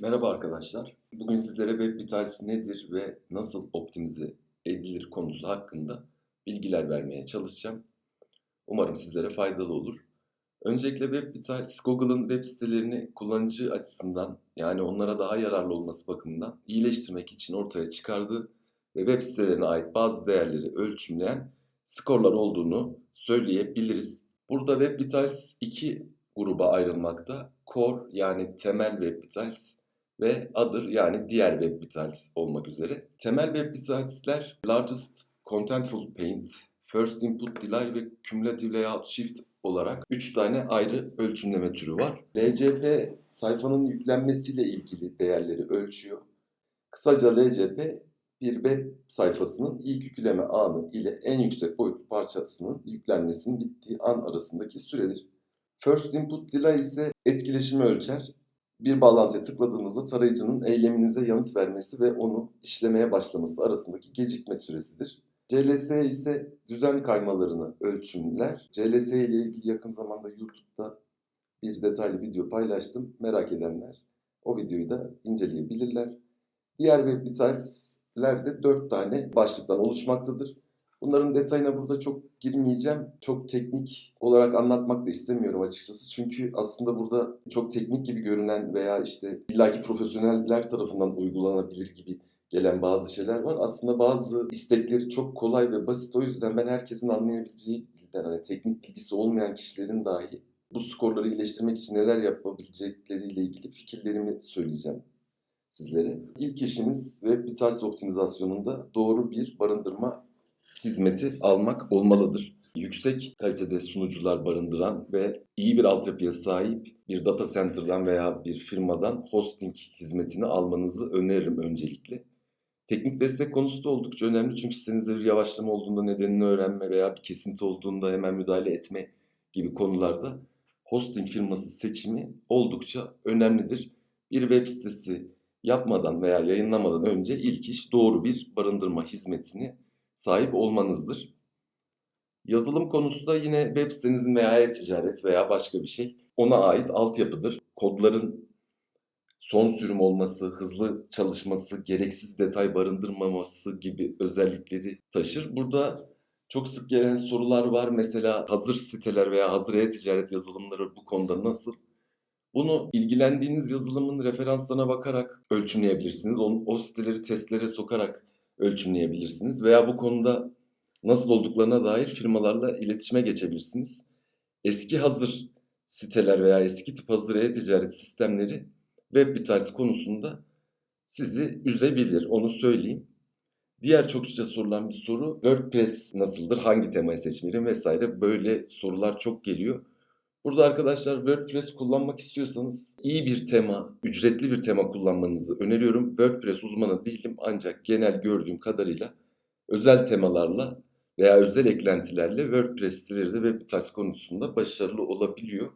Merhaba arkadaşlar. Bugün sizlere Web Vitals nedir ve nasıl optimize edilir konusu hakkında bilgiler vermeye çalışacağım. Umarım sizlere faydalı olur. Öncelikle Web Vitals, Google'ın web sitelerini kullanıcı açısından yani onlara daha yararlı olması bakımından iyileştirmek için ortaya çıkardığı ve web sitelerine ait bazı değerleri ölçümleyen skorlar olduğunu söyleyebiliriz. Burada Web Vitals iki gruba ayrılmakta. Core yani temel Web Vitals ve Other yani diğer Web Vitals olmak üzere. Temel Web Vitals'ler Largest Contentful Paint, First Input Delay ve Cumulative Layout Shift olarak 3 tane ayrı ölçümleme türü var. LCP sayfanın yüklenmesiyle ilgili değerleri ölçüyor. Kısaca LCP bir web sayfasının ilk yükleme anı ile en yüksek boyutlu parçasının yüklenmesinin bittiği an arasındaki süredir. First Input Delay ise etkileşimi ölçer. Bir bağlantıya tıkladığınızda tarayıcının eyleminize yanıt vermesi ve onu işlemeye başlaması arasındaki gecikme süresidir. CLS ise düzen kaymalarını ölçümler. CLS ile ilgili yakın zamanda YouTube'da bir detaylı video paylaştım. Merak edenler o videoyu da inceleyebilirler. Diğer web de 4 tane başlıktan oluşmaktadır. Bunların detayına burada çok girmeyeceğim. Çok teknik olarak anlatmak da istemiyorum açıkçası. Çünkü aslında burada çok teknik gibi görünen veya işte illaki profesyoneller tarafından uygulanabilir gibi gelen bazı şeyler var. Aslında bazı istekleri çok kolay ve basit. O yüzden ben herkesin anlayabileceği dilden hani teknik bilgisi olmayan kişilerin dahi bu skorları iyileştirmek için neler yapabilecekleriyle ilgili fikirlerimi söyleyeceğim sizlere. İlk işimiz web vitals optimizasyonunda doğru bir barındırma hizmeti almak olmalıdır. Yüksek kalitede sunucular barındıran ve iyi bir altyapıya sahip bir data center'dan veya bir firmadan hosting hizmetini almanızı öneririm öncelikle. Teknik destek konusu da oldukça önemli çünkü sitenizde bir yavaşlama olduğunda nedenini öğrenme veya bir kesinti olduğunda hemen müdahale etme gibi konularda hosting firması seçimi oldukça önemlidir. Bir web sitesi yapmadan veya yayınlamadan önce ilk iş doğru bir barındırma hizmetini sahip olmanızdır. Yazılım konusu da yine web sitenizin veya e-ticaret veya başka bir şey ona ait altyapıdır. Kodların son sürüm olması, hızlı çalışması, gereksiz detay barındırmaması gibi özellikleri taşır. Burada çok sık gelen sorular var. Mesela hazır siteler veya hazır e-ticaret yazılımları bu konuda nasıl? Bunu ilgilendiğiniz yazılımın referanslarına bakarak ölçümleyebilirsiniz. O, o siteleri testlere sokarak ölçümleyebilirsiniz. Veya bu konuda nasıl olduklarına dair firmalarla iletişime geçebilirsiniz. Eski hazır siteler veya eski tip hazır e-ticaret sistemleri Web Vitals konusunda sizi üzebilir, onu söyleyeyim. Diğer çokça sorulan bir soru WordPress nasıldır, hangi temayı seçmeliyim vesaire böyle sorular çok geliyor. Burada arkadaşlar WordPress kullanmak istiyorsanız iyi bir tema, ücretli bir tema kullanmanızı öneriyorum. WordPress uzmanı değilim ancak genel gördüğüm kadarıyla özel temalarla veya özel eklentilerle WordPress siteleri de web vitals konusunda başarılı olabiliyor.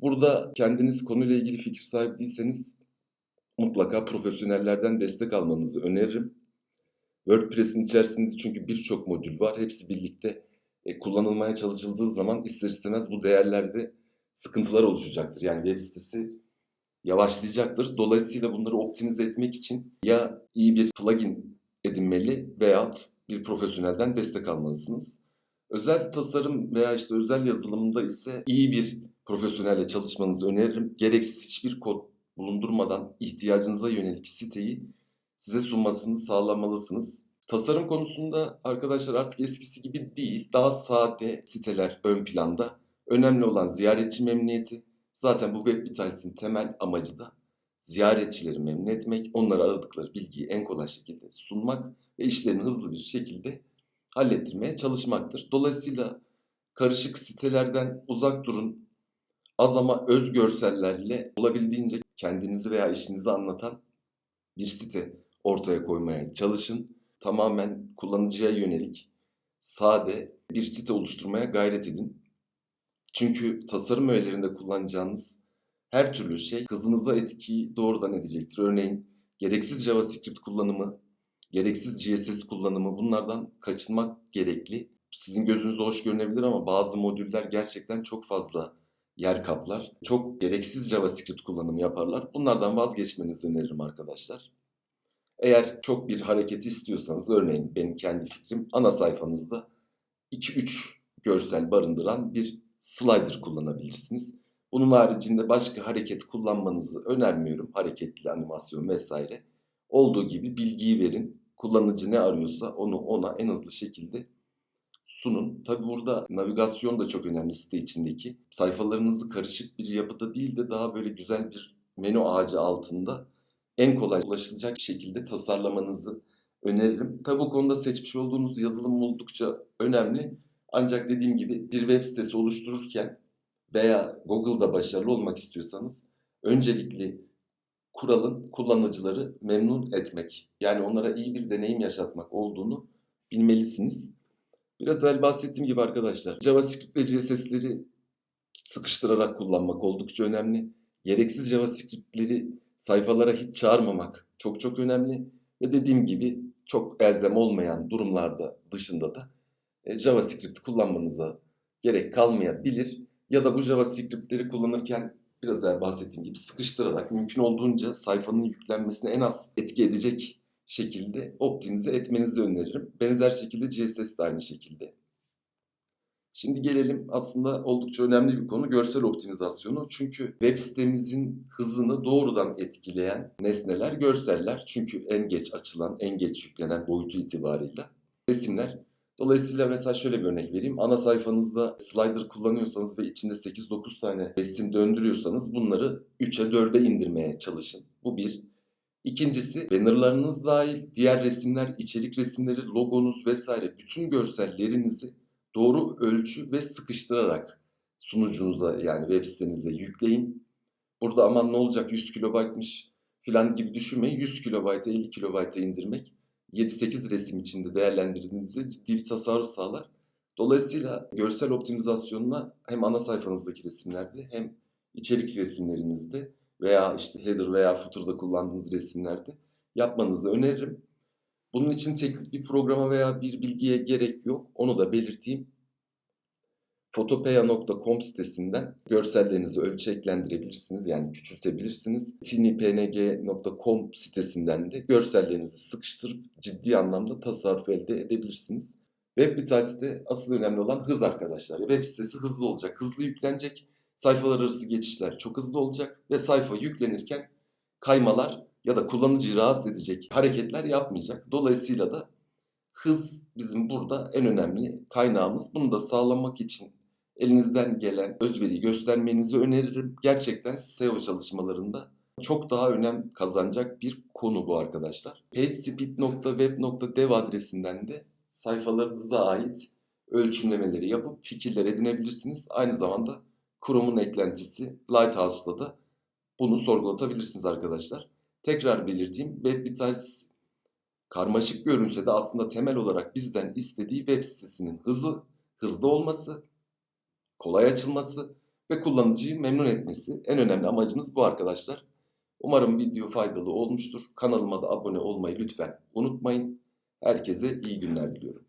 Burada kendiniz konuyla ilgili fikir sahibi değilseniz mutlaka profesyonellerden destek almanızı öneririm. WordPress'in içerisinde çünkü birçok modül var. Hepsi birlikte e, kullanılmaya çalışıldığı zaman ister istemez bu değerlerde sıkıntılar oluşacaktır. Yani web sitesi yavaşlayacaktır. Dolayısıyla bunları optimize etmek için ya iyi bir plugin edinmeli veyahut bir profesyonelden destek almalısınız. Özel tasarım veya işte özel yazılımda ise iyi bir profesyonelle çalışmanızı öneririm. Gereksiz hiçbir kod bulundurmadan ihtiyacınıza yönelik siteyi size sunmasını sağlamalısınız. Tasarım konusunda arkadaşlar artık eskisi gibi değil. Daha sade siteler ön planda. Önemli olan ziyaretçi memnuniyeti. Zaten bu Web Vitals'in temel amacı da ziyaretçileri memnun etmek, onlara aradıkları bilgiyi en kolay şekilde sunmak ve işlerini hızlı bir şekilde hallettirmeye çalışmaktır. Dolayısıyla karışık sitelerden uzak durun. Az ama öz görsellerle olabildiğince kendinizi veya işinizi anlatan bir site ortaya koymaya çalışın. Tamamen kullanıcıya yönelik sade bir site oluşturmaya gayret edin. Çünkü tasarım öğelerinde kullanacağınız her türlü şey hızınıza etkiyi doğrudan edecektir. Örneğin gereksiz JavaScript kullanımı, gereksiz CSS kullanımı bunlardan kaçınmak gerekli. Sizin gözünüze hoş görünebilir ama bazı modüller gerçekten çok fazla yer kaplar. Çok gereksiz JavaScript kullanımı yaparlar. Bunlardan vazgeçmenizi öneririm arkadaşlar. Eğer çok bir hareket istiyorsanız örneğin benim kendi fikrim ana sayfanızda 2-3 görsel barındıran bir slider kullanabilirsiniz. Bunun haricinde başka hareket kullanmanızı önermiyorum. Hareketli animasyon vesaire. Olduğu gibi bilgiyi verin. Kullanıcı ne arıyorsa onu ona en hızlı şekilde sunun. Tabi burada navigasyon da çok önemli site içindeki. Sayfalarınızı karışık bir yapıda değil de daha böyle güzel bir menü ağacı altında en kolay ulaşılacak şekilde tasarlamanızı öneririm. Tabi bu konuda seçmiş olduğunuz yazılım oldukça önemli. Ancak dediğim gibi bir web sitesi oluştururken veya Google'da başarılı olmak istiyorsanız öncelikli kuralın kullanıcıları memnun etmek. Yani onlara iyi bir deneyim yaşatmak olduğunu bilmelisiniz. Biraz evvel bahsettiğim gibi arkadaşlar JavaScript ve CSS'leri sıkıştırarak kullanmak oldukça önemli. Gereksiz JavaScript'leri sayfalara hiç çağırmamak çok çok önemli. Ve dediğim gibi çok elzem olmayan durumlarda dışında da e, JavaScript kullanmanıza gerek kalmayabilir. Ya da bu JavaScript'leri kullanırken biraz evvel bahsettiğim gibi sıkıştırarak mümkün olduğunca sayfanın yüklenmesine en az etki edecek şekilde optimize etmenizi öneririm. Benzer şekilde CSS de aynı şekilde. Şimdi gelelim aslında oldukça önemli bir konu görsel optimizasyonu. Çünkü web sitemizin hızını doğrudan etkileyen nesneler görseller. Çünkü en geç açılan, en geç yüklenen boyutu itibarıyla resimler. Dolayısıyla mesela şöyle bir örnek vereyim. Ana sayfanızda slider kullanıyorsanız ve içinde 8-9 tane resim döndürüyorsanız bunları 3'e 4'e indirmeye çalışın. Bu bir. İkincisi bannerlarınız dahil diğer resimler, içerik resimleri, logonuz vesaire bütün görsellerinizi doğru ölçü ve sıkıştırarak sunucunuza yani web sitenize yükleyin. Burada aman ne olacak 100 kilobaytmış filan gibi düşünmeyin. 100 kilobayta 50 kilobayta indirmek 7-8 resim içinde değerlendirdiğinizde ciddi bir tasarruf sağlar. Dolayısıyla görsel optimizasyonuna hem ana sayfanızdaki resimlerde hem içerik resimlerinizde veya işte header veya footer'da kullandığınız resimlerde yapmanızı öneririm. Bunun için teknik bir programa veya bir bilgiye gerek yok. Onu da belirteyim. Fotopeya.com sitesinden görsellerinizi ölçeklendirebilirsiniz yani küçültebilirsiniz. tinipng.com sitesinden de görsellerinizi sıkıştırıp ciddi anlamda tasarruf elde edebilirsiniz. Web Vitals'te asıl önemli olan hız arkadaşlar. Web sitesi hızlı olacak, hızlı yüklenecek. Sayfalar arası geçişler çok hızlı olacak ve sayfa yüklenirken kaymalar ya da kullanıcıyı rahatsız edecek hareketler yapmayacak. Dolayısıyla da hız bizim burada en önemli kaynağımız. Bunu da sağlamak için elinizden gelen özveriyi göstermenizi öneririm. Gerçekten SEO çalışmalarında çok daha önem kazanacak bir konu bu arkadaşlar. pagespeed.web.dev adresinden de sayfalarınıza ait ölçümlemeleri yapıp fikirler edinebilirsiniz. Aynı zamanda Chrome'un eklentisi Lighthouse'da da bunu sorgulatabilirsiniz arkadaşlar. Tekrar belirteyim. Web Vitals karmaşık görünse de aslında temel olarak bizden istediği web sitesinin hızı, hızlı olması, kolay açılması ve kullanıcıyı memnun etmesi. En önemli amacımız bu arkadaşlar. Umarım video faydalı olmuştur. Kanalıma da abone olmayı lütfen unutmayın. Herkese iyi günler diliyorum.